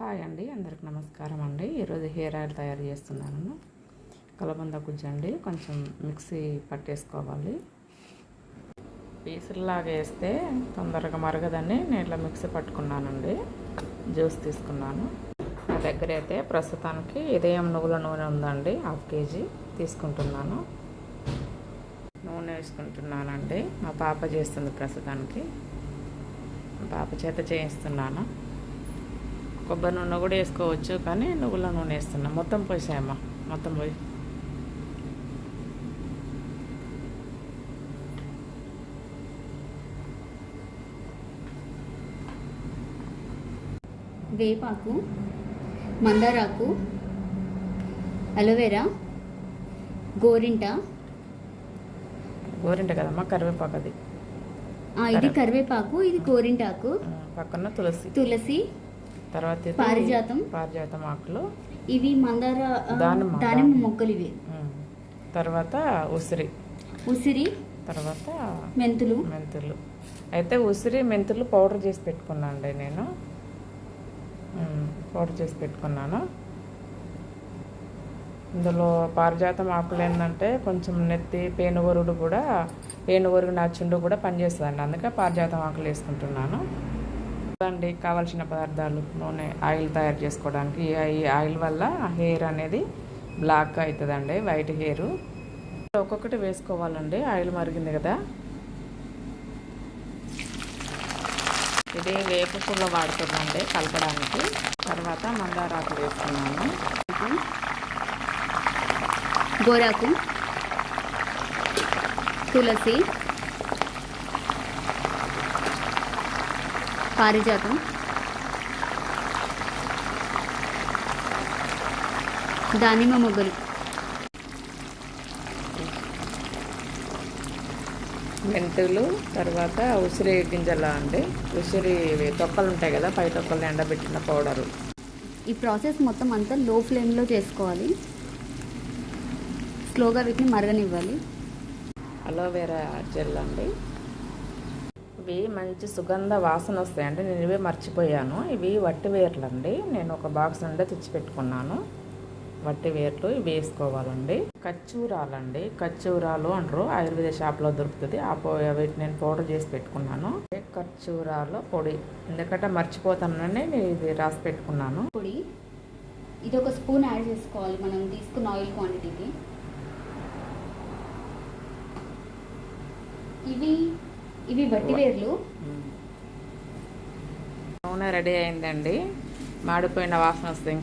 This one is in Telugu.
హాయ్ అండి అందరికి నమస్కారం అండి. ఈరోజు హెయిర్ ఆయిల్ తయారు చేస్తున్నాను. కలబంద గుజ్జండి కొంచెం మిక్సీ పట్టేసుకోవాలి. పీసుల్లాగా వేస్తే తొందరగా మరగదని నేను ఇట్లా మిక్సీ పట్టుకున్నానండి. జ్యూస్ తీసుకున్నాను. నా దగ్గర అయితే ప్రస్తుతానికి ఇదేం నువ్వుల నూనె ఉందండి హాఫ్ కేజీ తీసుకుంటున్నాను. నూనె వేసుకుంటున్నానండి. మా పాప చేస్తుంది ప్రస్తుతానికి. మా పాప చేత చేయిస్తున్నాను. కొబ్బరి నూనె కూడా వేసుకోవచ్చు కానీ నువ్వుల నూనె వేస్తున్నా. మొత్తం పోసాయమ్మా మొత్తం పోయి. వేపాకు మందారాకు అలోవెరా గోరింట. గోరింట కదమ్మా కరివేపాకు అది. ఇది కరివేపాకు ఇది గోరింటాకు. పక్కన తులసి. తులసి తర్వాత పారిజాతం. పారిజాతం ఆకులు. ఇవి మందార దానిమ్మ. మొక్కలు ఇవి. తర్వాత ఉసిరి. ఉసిరి తర్వాత మెంతులు. మెంతులు. అయితే ఉసిరి మెంతులు పౌడర్ చేసి పెట్టుకున్నాను అండి నేను పౌడర్ చేసి పెట్టుకున్నాను. ఇందులో పారిజాతం ఆకులు ఏంటంటే కొంచెం నెత్తి పేనుగొరుడు కూడా పేనుగొరుగు నా చుండు కూడా పనిచేస్తుందండి. అందుకే పారిజాతం ఆకులు వేసుకుంటున్నాను. అండి కావాల్సిన పదార్థాలు నూనె ఆయిల్ తయారు చేసుకోవడానికి. ఈ ఈ ఆయిల్ వల్ల హెయిర్ అనేది బ్లాక్ అవుతుందండి వైట్ హెయిర్. ఒక్కొక్కటి వేసుకోవాలండి ఆయిల్ మరిగింది కదా. ఇది వేప పుల్ల వాడుతుందండి కలపడానికి. తర్వాత మందారాకు వేసుకున్నాను. గోరాకు తులసి పారిజాతం. దానిమ్మ మొగ్గలు. మెంతులు తర్వాత ఉసిరి గింజల అండి. ఉసిరి తొక్కలు ఉంటాయి కదా పై తొక్కలు ఎండబెట్టిన పౌడరు. ఈ ప్రాసెస్ మొత్తం అంతా లో ఫ్లేమ్లో చేసుకోవాలి. స్లోగా వీటిని మరగనివ్వాలి. అలోవెరా జెల్ అండి. ఇవి మంచి సుగంధ వాసన వస్తాయండి. నేను ఇవే మర్చిపోయాను. ఇవి వట్టి వేర్లు అండి నేను ఒక బాక్స్ నుండి తెచ్చిపెట్టుకున్నాను వట్టి వేర్లు ఇవి వేసుకోవాలండి. కచ్చూరాలండి కచ్చూరాలు అంటారు ఆయుర్వేద షాప్లో దొరుకుతుంది. ఆ పో నేను పౌడర్ చేసి పెట్టుకున్నాను. కచ్చూరాలు పొడి? ఎందుకంటే మర్చిపోతానని నేను ఇది రాసి పెట్టుకున్నాను. పొడి. ఇది ఒక స్పూన్ యాడ్ చేసుకోవాలి. మనం తీసుకున్న ఆయిల్ క్వాంటిటీకి. ఇవి ఇవి వట్టి వేర్లు. నూనె రెడీ అయిందండి. మాడిపోయిన వాసన వస్తుంది.